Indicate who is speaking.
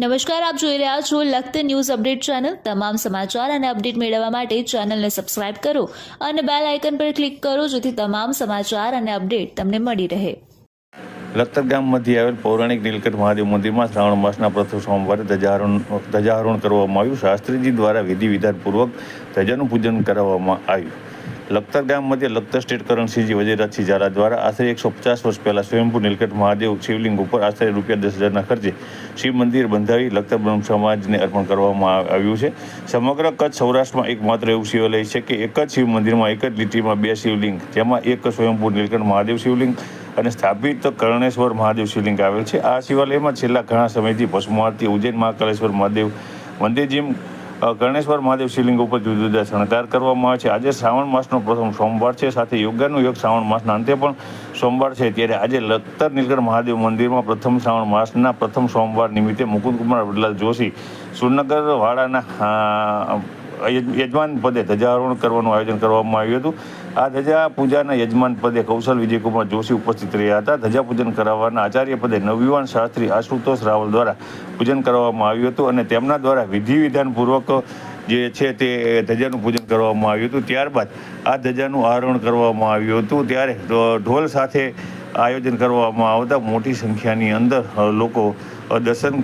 Speaker 1: નમસ્કાર, આપ જોઈ રહ્યા છો લખત ન્યૂઝ અપડેટ ચેનલ. તમામ સમાચાર અને અપડેટ મેળવવા માટે ચેનલને સબસ્ક્રાઇબ કરો અને બેલ આઇકન પર ક્લિક કરો જેથી તમામ સમાચાર અને અપડેટ તમને મળી રહે.
Speaker 2: લખતર ગામ મધ્યે આવેલ પૌરાણિક નીલકંઠ મહાદેવ મંદિરમાં શ્રાવણ માસના પ્રથમ સોમવારે ધજારોહણ ધજારોહણ કરવામાં આવ્યું. શાસ્ત્રીજી દ્વારા વિધિ વિધાનપૂર્વક ધજાનું પૂજન કરાવવામાં આવ્યું. લખતર ગામ મધ્યે લખતર સ્ટેટ કરણસિંહજી વજેરાજસિંહ ઝાલા દ્વારા આશરે એકસો પચાસ વર્ષ પહેલાં સ્વયંભૂ નીલકંઠ મહાદેવ શિવલિંગ ઉપર આશરે રૂપિયા દસ હજારના ખર્ચે શિવ મંદિર બંધાવી લખતર બ્રહ્મ સમાજને અર્પણ કરવામાં આવ્યું છે. સમગ્ર કચ્છ સૌરાષ્ટ્રમાં એકમાત્ર એવું શિવાલય છે કે એક જ શિવ મંદિરમાં એક જ લીટીમાં બે શિવલિંગ, જેમાં એક સ્વયંભૂ નીલકંઠ મહાદેવ શિવલિંગ અને સ્થાપિત કરણેશ્વર મહાદેવ શિવલિંગ આવેલ છે. આ શિવાલયમાં છેલ્લા ઘણા સમયથી ભસ્મ આરતી ઉજ્જૈન મહાકાલેશ્વર મહાદેવ મંદિર જેમ અ, કરણેશ્વર મહાદેવ શિવલિંગ ઉપર જુદા જુદા શણગાર કરવામાં આવે છે. આજે શ્રાવણ માસનો પ્રથમ સોમવાર છે. સાથે યોગાનો યોગ શ્રાવણ માસના અંતે પણ સોમવાર છે. ત્યારે આજે લખતર નીલકંઠ મહાદેવ મંદિરમાં પ્રથમ શ્રાવણ માસના પ્રથમ સોમવાર નિમિત્તે મુકુંદકુમાર વડલાલ જોશી સુરનગર યજ- યજમાન પદે ધજારોહણ કરવાનું આયોજન કરવામાં આવ્યું હતું. આ ધજા પૂજાના યજમાન પદે કૌશલ વિજયકુમાર જોશી ઉપસ્થિત રહ્યા હતા. ધજા પૂજન કરાવવાના આચાર્ય પદે નવયુવાન શાસ્ત્રી આશુતોષ રાવલ દ્વારા પૂજન કરવામાં આવ્યું હતું અને તેમના દ્વારા વિધિ વિધાનપૂર્વક જે છે તે ધજાનું પૂજન કરવામાં આવ્યું હતું. ત્યારબાદ આ ધજાનું આરોહણ કરવામાં આવ્યું હતું. ત્યારે ઢોલ સાથે આયોજન કરવામાં આવતા મોટી સંખ્યાની અંદર લોકો દર્શન